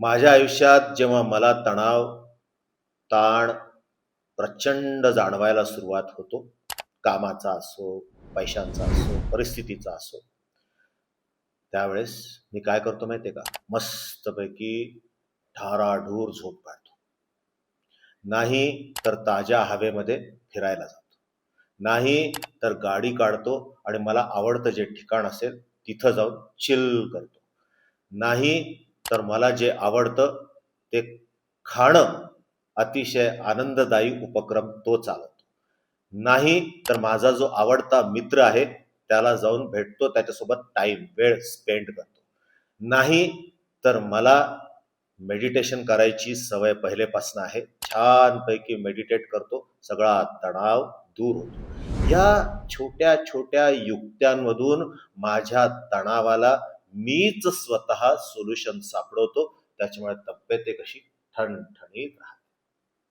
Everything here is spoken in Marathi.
माझ्या आयुष्यात जेव्हा मला तणाव ताण प्रचंड जाणवायला सुरुवात होतो. कामाचा असो पैशांचा असो परिस्थितीचा असो. त्यावेळेस मी काय करतो माहितीये का? मस्तपैकी ढाराढूर झोप काढतो. नाही तर ताज्या हवेमध्ये फिरायला जातो. नाही तर गाडी काढतो आणि मला आवडतं जे ठिकाण असेल तिथं जाऊन चिल करतो. नाही तर मला जे आवडतं ते खाणं अतिशय आनंददायी उपक्रम तो चालवतो. नाही तर माझा जो आवडता मित्र आहे त्याला जाऊन भेटतो त्याच्यासोबत टाइम वेळ स्पेंड करतो. नाही तर मला मेडिटेशन करायची सवय पहिलेपासून आहे. छानपैकी मेडिटेट करतो सगळा तणाव दूर होतो. या छोट्या छोट्या युक्त्यांमधून माझ्या तणावाला मीच स्वतः सोल्युशन सापडवतो. त्याच्यामुळे तब्येत कशी ठणठणीत राहते.